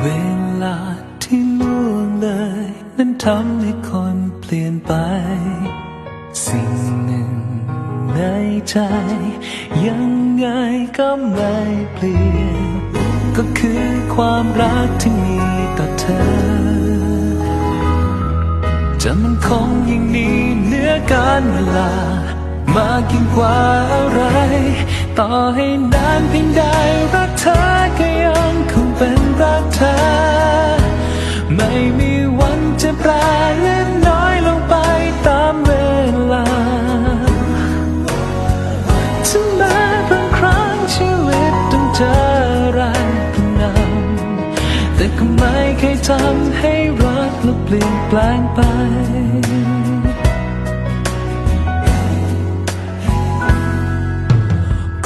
เวลาที่ล่วงเลย นั้นทำให้คนเปลี่ยนไป สิ่งหนึ่งในใจ ยังไงก็ไม่เปลี่ยน ก็คือความรักที่มีต่อเธอ จะมันคงยิ่งนี้เหนือการเวลา มากยิ่งกว่าอะไร ต่อให้นานเพียงใด ทำให้รักและเปลี่ยนแปลงไป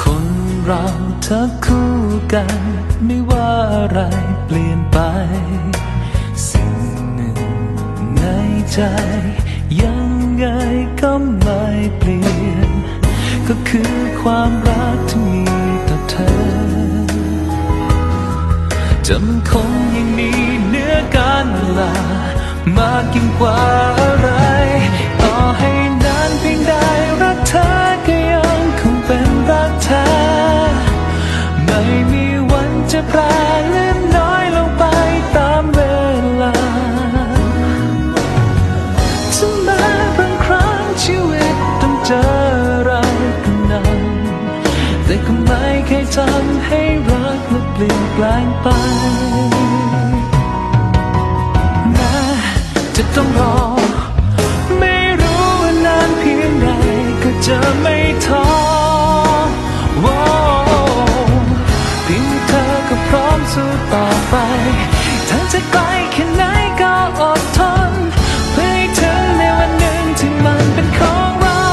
คนเราถ้าคู่กัน ไม่ว่าอะไรเปลี่ยนไป สิ่งหนึ่งในใจ ยังไงก็ไม่เปลี่ยน ก็คือความรักที่มีต่อเธอจะมันคง ลามากยิ่งกว่าอะไรต่อให้นานเพียงใดรักเธอก็ยังคงเป็นรักเธอ ไม่มีวันจะแปรเล็กน้อยลงไปตามเวลาถึงแม้บางครั้งชีวิตต้องเจออะไรก็นำแต่ก็ไม่เคยทำให้รักและเปลี่ยนแปลงไป สู้ต่อไป เธอจะไกลแค่ไหนก็อดทน เพื่อให้ถึงในวันหนึ่งที่มันเป็นของเรา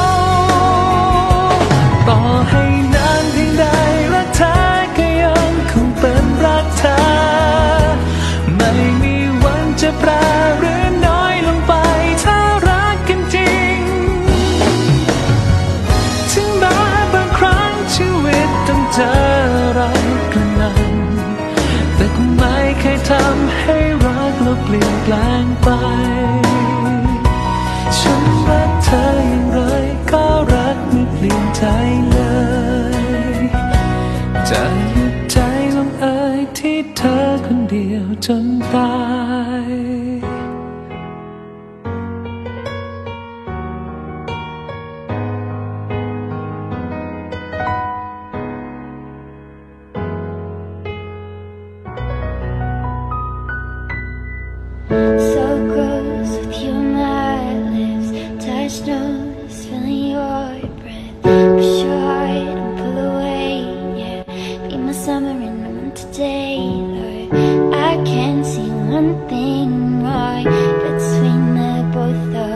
ต่อให้นานเพียงใดรักเธอก็ยังคงเป็นรักเธอ ไม่มีวันจะแปร กเราเปลี่ยนแปลงไป ฉันรักเธออย่างไรก็รักไม่เปลี่ยนใจ one right between the both of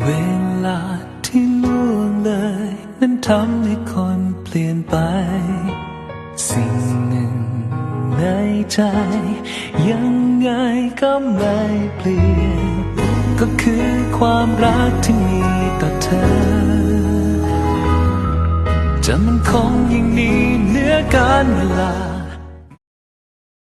เวลาที่ล่วงเลยนั้นทำให้คนเปลี่ยนไป สิ่งหนึ่งในใจ ยังไงก็ไม่เปลี่ยน ก็คือความรักที่มีต่อเธอ จะมันคงยิ่งนี้เหนือการเวลา